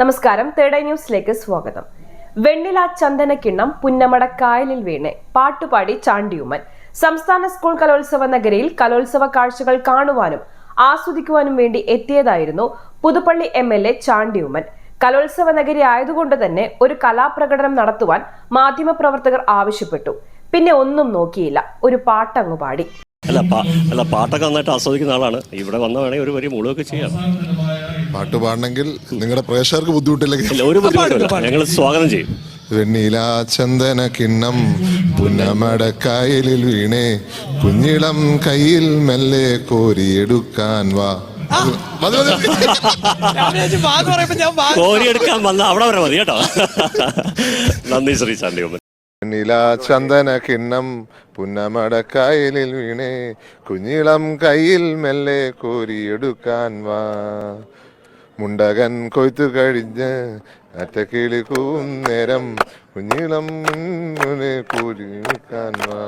നമസ്കാരം. തേടൈ ന്യൂസിലേക്ക് സ്വാഗതം. വെണ്ണില ചന്ദനക്കിണ്ണം പുന്നമട കായലിൽ വീണ് പാട്ടുപാടി ചാണ്ടിയുമൻ സംസ്ഥാന സ്കൂൾ കലോത്സവ നഗരിയിൽ കലോത്സവ കാഴ്ചകൾ കാണുവാനും ആസ്വദിക്കുവാനും വേണ്ടി എത്തിയതായിരുന്നു Puthuppally M L A Chandy Oommen കലോത്സവ നഗരി ആയതുകൊണ്ട് തന്നെ ഒരു കലാപ്രകടനം നടത്തുവാൻ മാധ്യമപ്രവർത്തകർ ആവശ്യപ്പെട്ടു. പിന്നെ ഒന്നും നോക്കിയില്ല. ഒരു പാട്ടങ്ങു പാടി. അല്ല അല്ല പാട്ടൊക്കെ നന്നായിട്ട് ആസ്വദിക്കുന്ന ആളാണ്. ഇവിടെ വന്ന വേണമെങ്കിൽ ഒരു വലിയ മുഴുവൊക്കെ ചെയ്യാം. പാട്ട് പാടണമെങ്കിൽ നിങ്ങളുടെ പ്രേക്ഷകർക്ക് ബുദ്ധിമുട്ടില്ലെങ്കിൽ ഒരു ബുദ്ധിമുട്ടില്ല. ഞങ്ങൾ സ്വാഗതം ചെയ്യും. വെണ്ണില ചന്ദന കിണ്ണം പുന്നമടക്കായലിൽ വീണേ കുഞ്ഞിളം കയ്യിൽ മെല്ലെ കോരിയെടുക്കാൻ വാ. മതി, മതി. കോരിയെടുക്കാൻ വന്ന അവിടെ വരെ മതി കേട്ടോ. നന്ദി ശ്രീ ചാണ്ടിയമ്മൻ വെണ്ണില ചന്ദന കിണ്ണം പുന്നമടക്കായലിൽ വീണേ കുഞ്ഞിളം കയ്യിൽ മെല്ലെ കോരിയെടുക്കാൻ വാ. മുണ്ടകൻ കൊയ്ത്തു കഴിഞ്ഞ് അറ്റക്കിളി കൂന്നേരം കുഞ്ഞിളം കൂലി കോരിയെടുക്കാൻ വാ.